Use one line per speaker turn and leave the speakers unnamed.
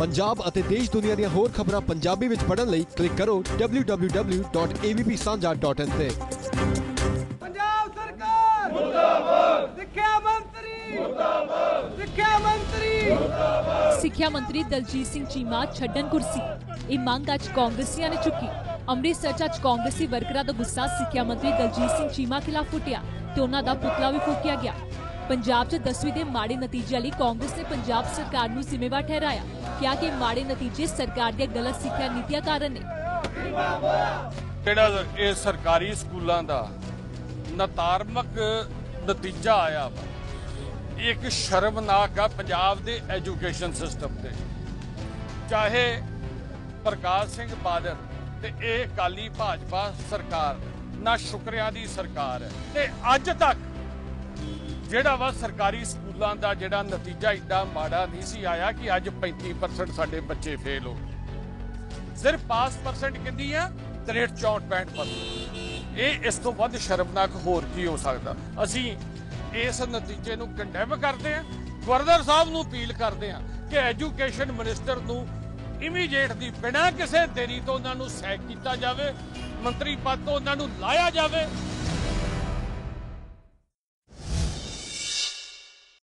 ਪੰਜਾਬ ਅਤੇ ਦੇਸ਼ ਦੁਨੀਆ ਦੀਆਂ ਹੋਰ ਖਬਰਾਂ ਪੰਜਾਬੀ ਵਿੱਚ ਪੜ੍ਹਨ ਲਈ ਕਲਿੱਕ ਕਰੋ www.avpsanja.in ਤੇ।
ਪੰਜਾਬ ਸਰਕਾਰ! ਮੁਰਦਾਬਾਦ! ਸਿੱਖਿਆ ਮੰਤਰੀ! ਮੁਰਦਾਬਾਦ! ਸਿੱਖਿਆ ਮੰਤਰੀ!
ਸਿੱਖਿਆ ਮੰਤਰੀ ਦਲਜੀਤ ਸਿੰਘ ਚੀਮਾ ਛੱਡਣ ਕੁਰਸੀ। ਇਹ ਮੰਗ ਅੱਜ ਕਾਂਗਰਸੀਆਂ ਨੇ ਚੁੱਕੀ। ਅੰਮ੍ਰਿਤਸਰ 'ਚ ਅੱਜ ਕਾਂਗਰਸੀ ਵਰਕਰਾਂ ਦਾ ਗੁੱਸਾ ਸਿੱਖਿਆ ਮੰਤਰੀ ਦਲਜੀਤ ਸਿੰਘ ਚੀਮਾ ਖਿਲਾਫ ਫੁੱਟਿਆ ਤੇ ਉਹਨਾਂ ਦਾ ਪੁਤਲਾ ਵੀ ਫੂਕਿਆ ਗਿਆ। ਪੰਜਾਬ 'ਚ 10ਵੀਂ ਦੇ ਮਾੜੇ ਨਤੀਜਿਆਂ ਲਈ ਕਾਂਗਰਸ ਨੇ ਪੰਜਾਬ ਸਰਕਾਰ ਨੂੰ ਜ਼ਿੰਮੇਵਾਰ ਠਹਿਰਾਇਆ। ਕਿਹਾ ਕਿ ਮਾੜੇ ਨਤੀਜੇ ਸਰਕਾਰ ਦੀਆਂ ਗਲਤ ਸਿੱਖਿਆ ਨੀਤੀਆਂ ਕਾਰਨ ਨੇ।
ਜਿਹੜਾ ਇਹ ਸਰਕਾਰੀ ਸਕੂਲਾਂ ਦਾ ਨਤਾਰਮਕ ਨਤੀਜਾ ਆਇਆ ਵਾ ਇੱਕ ਸ਼ਰਮਨਾਕ ਆ ਪੰਜਾਬ ਦੇ ਐਜੂਕੇਸ਼ਨ ਸਿਸਟਮ ਤੇ। ਚਾਹੇ ਪ੍ਰਕਾਸ਼ ਸਿੰਘ ਬਾਦਲ ਤੇ ਇਹ ਕਾਲੀ ਭਾਜਪਾ ਸਰਕਾਰ ਨਾ ਸ਼ੁਕਰਿਆਂ ਦੀ ਸਰਕਾਰ ਹੈ, ਤੇ ਅੱਜ ਤੱਕ ਜਿਹੜਾ ਵਾ ਸਰਕਾਰੀ ਸਕੂਲਾਂ ਦਾ ਜਿਹੜਾ ਨਤੀਜਾ ਇੱਡਾ ਮਾੜਾ ਨਹੀਂ ਸੀ ਆਇਆ ਕਿ ਅੱਜ 35% ਸਾਡੇ ਬੱਚੇ ਫੇਲ ਹੋ ਗਏ। ਸਿਰਫ ਪਾਸ ਪਰਸੈਂਟ ਕਿੰਨੀ ਆ 63 64 65% ਇਹ ਇਸ ਤੋਂ ਵੱਧ ਸ਼ਰਮਨਾਕ ਹੋਰ ਕੀ ਹੋ ਸਕਦਾ? ਅਸੀਂ ਇਸ ਨਤੀਜੇ ਨੂੰ ਕੰਡੈਮ ਕਰਦੇ ਹਾਂ ਗਵਰਨਰ ਸਾਹਿਬ ਨੂੰ ਅਪੀਲ ਕਰਦੇ ਹਾਂ ਕਿ ਐਜੂਕੇਸ਼ਨ ਮਿਨਿਸਟਰ ਨੂੰ ਇਮੀਡੀਏਟ ਦੀ ਬਿਨਾਂ ਕਿਸੇ ਦੇਰੀ ਤੋਂ ਉਹਨਾਂ ਨੂੰ ਸੈਕ ਕੀਤਾ ਜਾਵੇ, ਮੰਤਰੀ ਪਦ ਤੋਂ ਉਹਨਾਂ ਨੂੰ ਲਾਇਆ ਜਾਵੇ।